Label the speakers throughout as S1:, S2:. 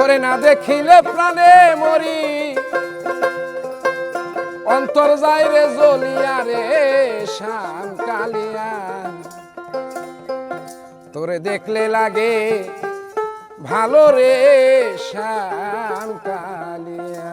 S1: তোরে না দেখিলে প্রাণে মরি। অন্তর যাই রে জলিয়া রে, শান কালিয়া। তোরে দেখলে লাগে ভালো রে শ্যাম কালিয়া।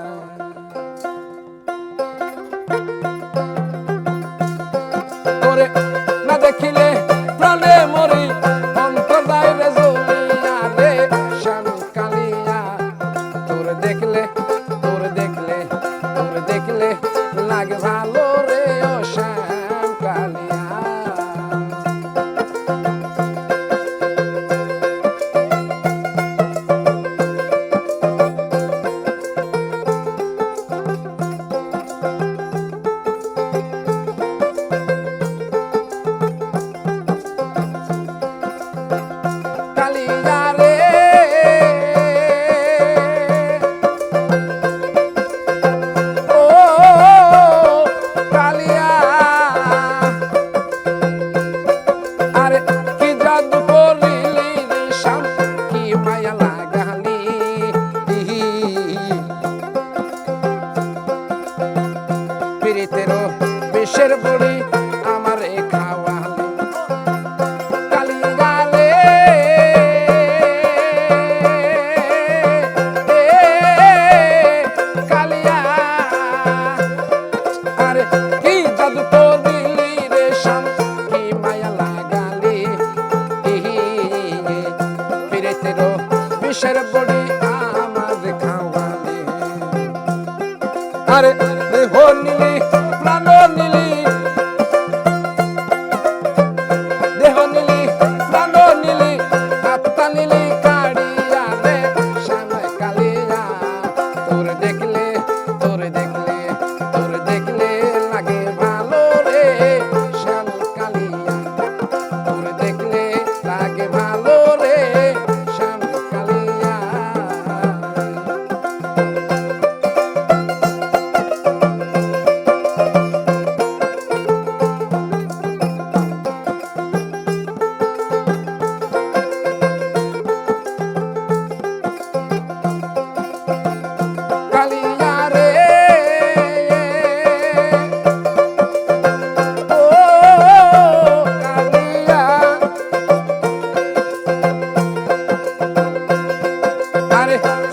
S1: তারপরে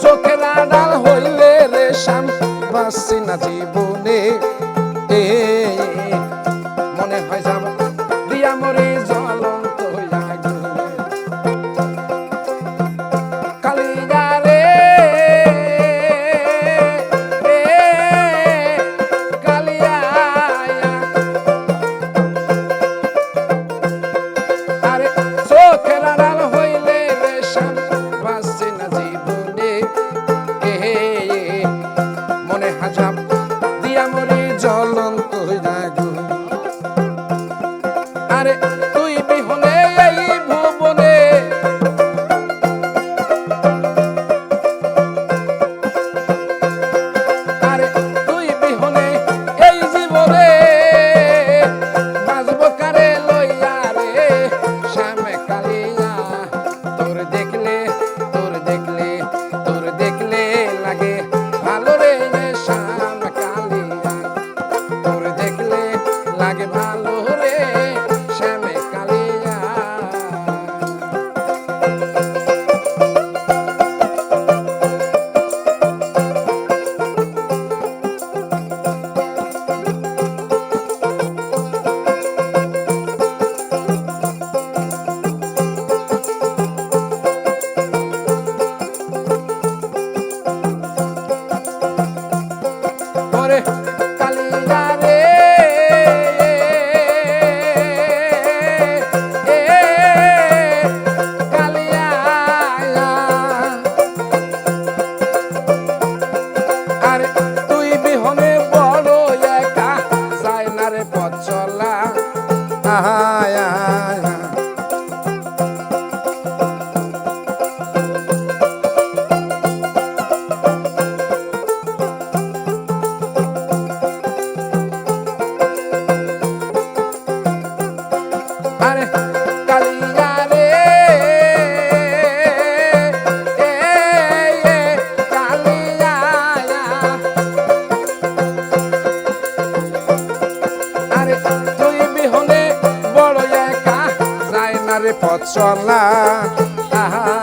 S1: চোখে রে রে তুই বিহনে বড় একা যায় না রে পথ চলা। আহা।